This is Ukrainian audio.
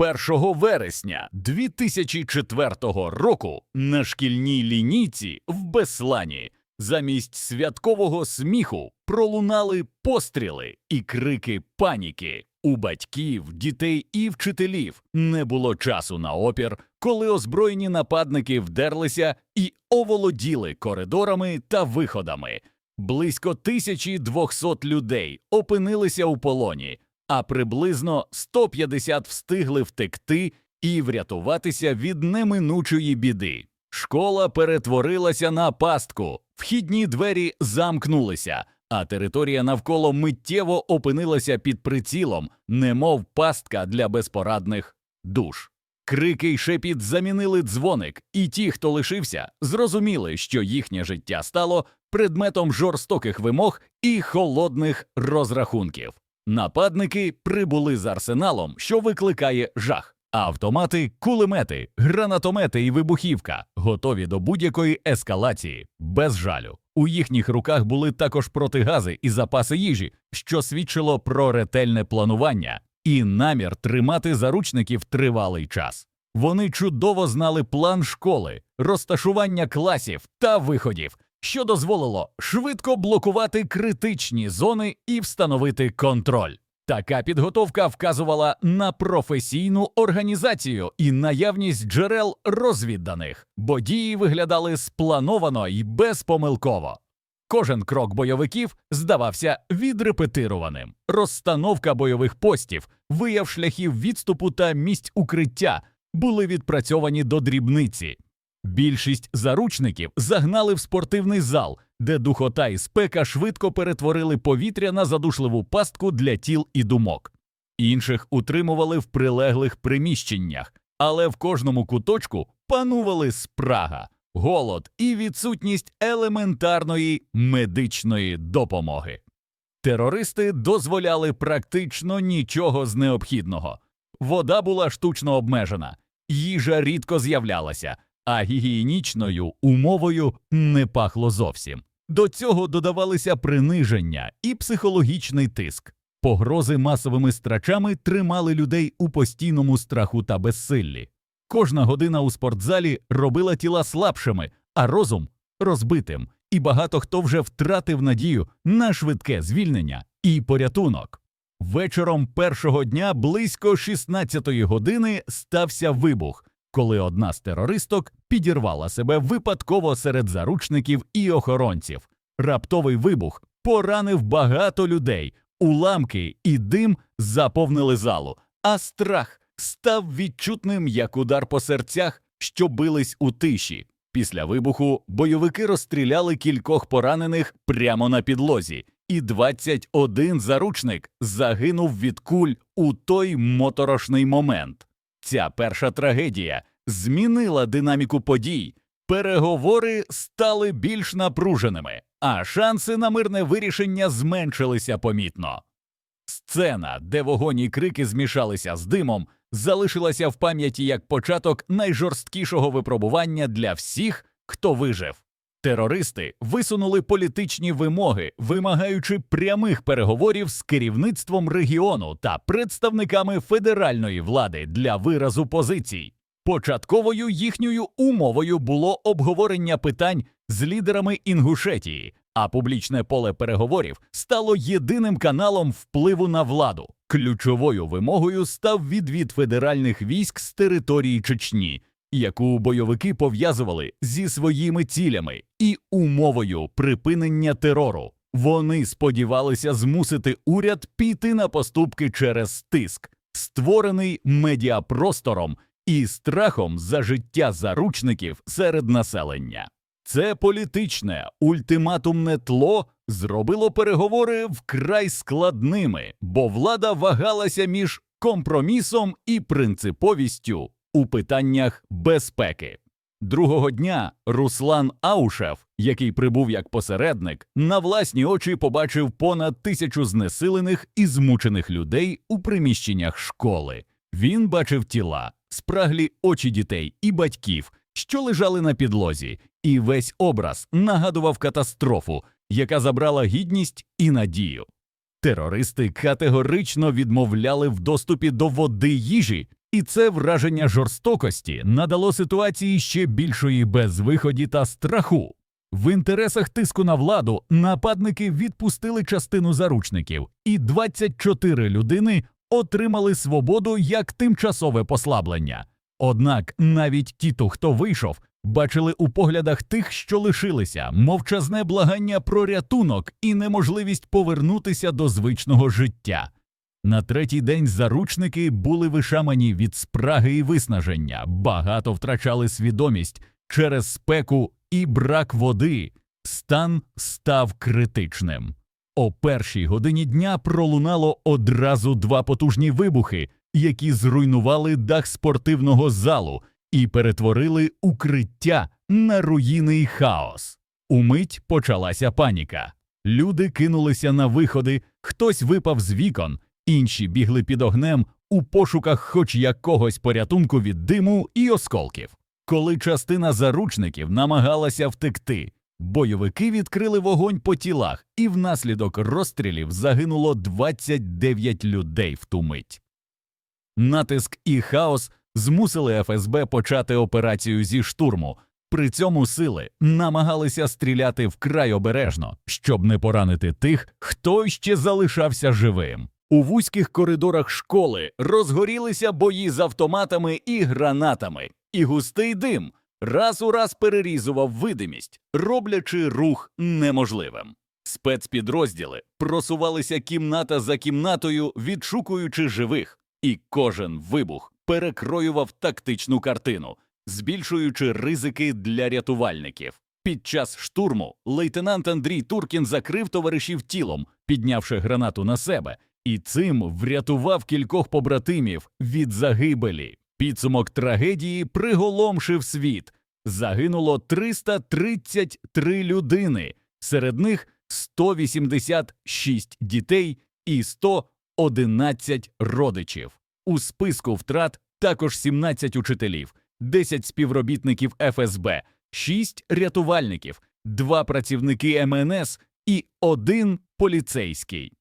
1 вересня 2004 року на шкільній лінійці в Беслані замість святкового сміху пролунали постріли і крики паніки. У батьків, дітей і вчителів не було часу на опір, коли озброєні нападники вдерлися і оволоділи коридорами та виходами. Близько 1200 людей опинилися у полоні, а приблизно 150 встигли втекти і врятуватися від неминучої біди. Школа перетворилася на пастку, вхідні двері замкнулися, а територія навколо миттєво опинилася під прицілом, немов пастка для безпорадних душ. Крики й шепіт замінили дзвоник, і ті, хто лишився, зрозуміли, що їхнє життя стало предметом жорстоких вимог і холодних розрахунків. Нападники прибули з арсеналом, що викликає жах. Автомати, кулемети, гранатомети і вибухівка готові до будь-якої ескалації, без жалю. У їхніх руках були також протигази і запаси їжі, що свідчило про ретельне планування і намір тримати заручників тривалий час. Вони чудово знали план школи, розташування класів та виходів, що дозволило швидко блокувати критичні зони і встановити контроль. Така підготовка вказувала на професійну організацію і наявність джерел розвідданих, бо дії виглядали сплановано і безпомилково. Кожен крок бойовиків здавався відрепетированим. Розстановка бойових постів, вияв шляхів відступу та місць укриття були відпрацьовані до дрібниці. Більшість заручників загнали в спортивний зал, де духота і спека швидко перетворили повітря на задушливу пастку для тіл і думок. Інших утримували в прилеглих приміщеннях, але в кожному куточку панували спрага, голод і відсутність елементарної медичної допомоги. Терористи дозволяли практично нічого з необхідного. Вода була штучно обмежена, їжа рідко з'являлася, а гігієнічною умовою не пахло зовсім. До цього додавалися приниження і психологічний тиск. Погрози масовими страчами тримали людей у постійному страху та безсиллі. Кожна година у спортзалі робила тіла слабшими, а розум розбитим, і багато хто вже втратив надію на швидке звільнення і порятунок. Вечором першого дня близько 16-ї години стався вибух, коли одна з терористок підірвала себе випадково серед заручників і охоронців. Раптовий вибух поранив багато людей, уламки і дим заповнили залу, а страх став відчутним як удар по серцях, що бились у тиші. Після вибуху бойовики розстріляли кількох поранених прямо на підлозі, і 21 заручник загинув від куль у той моторошний момент. Ця перша трагедія змінила динаміку подій. Переговори стали більш напруженими, а шанси на мирне вирішення зменшилися помітно. Сцена, де вогонь і крики змішалися з димом, залишилася в пам'яті як початок найжорсткішого випробування для всіх, хто вижив. Терористи висунули політичні вимоги, вимагаючи прямих переговорів з керівництвом регіону та представниками федеральної влади для виразу позицій. Початковою їхньою умовою було обговорення питань з лідерами Інгушетії, а публічне поле переговорів стало єдиним каналом впливу на владу. Ключовою вимогою став відвід федеральних військ з території Чечні, яку бойовики пов'язували зі своїми цілями і умовою припинення терору. Вони сподівалися змусити уряд піти на поступки через тиск, створений медіапростором і страхом за життя заручників серед населення. Це політичне ультиматумне тло зробило переговори вкрай складними, бо влада вагалася між компромісом і принциповістю у питаннях безпеки. Другого дня Руслан Аушев, який прибув як посередник, на власні очі побачив понад тисячу знесилених і змучених людей у приміщеннях школи. Він бачив тіла, спраглі очі дітей і батьків, що лежали на підлозі, і весь образ нагадував катастрофу, яка забрала гідність і надію. Терористи категорично відмовляли в доступі до води їжі І це враження жорстокості надало ситуації ще більшої безвиході та страху. В інтересах тиску на владу нападники відпустили частину заручників, і 24 людини отримали свободу як тимчасове послаблення. Однак навіть ті, хто вийшов, бачили у поглядах тих, що лишилися, мовчазне благання про рятунок і неможливість повернутися до звичного життя. На третій день заручники були вишамані від спраги і виснаження, багато втрачали свідомість через спеку і брак води. Стан став критичним. О першій годині дня пролунало одразу два потужні вибухи, які зруйнували дах спортивного залу і перетворили укриття на руїни й хаос. Умить почалася паніка. Люди кинулися на виходи, хтось випав з вікон, інші бігли під огнем у пошуках хоч якогось порятунку від диму і осколків. Коли частина заручників намагалася втекти, бойовики відкрили вогонь по тілах, і внаслідок розстрілів загинуло 29 людей в ту мить. Натиск і хаос змусили ФСБ почати операцію зі штурму. При цьому сили намагалися стріляти вкрай обережно, щоб не поранити тих, хто ще залишався живим. У вузьких коридорах школи розгорілися бої з автоматами і гранатами, і густий дим раз у раз перерізував видимість, роблячи рух неможливим. Спецпідрозділи просувалися кімната за кімнатою, відшукуючи живих, і кожен вибух перекроював тактичну картину, збільшуючи ризики для рятувальників. Під час штурму лейтенант Андрій Туркін закрив товаришів тілом, піднявши гранату на себе, і цим врятував кількох побратимів від загибелі. Підсумок трагедії приголомшив світ. Загинуло 333 людини, серед них 186 дітей і 111 родичів. У списку втрат також 17 учителів, 10 співробітників ФСБ, 6 рятувальників, 2 працівники МНС і 1 поліцейський.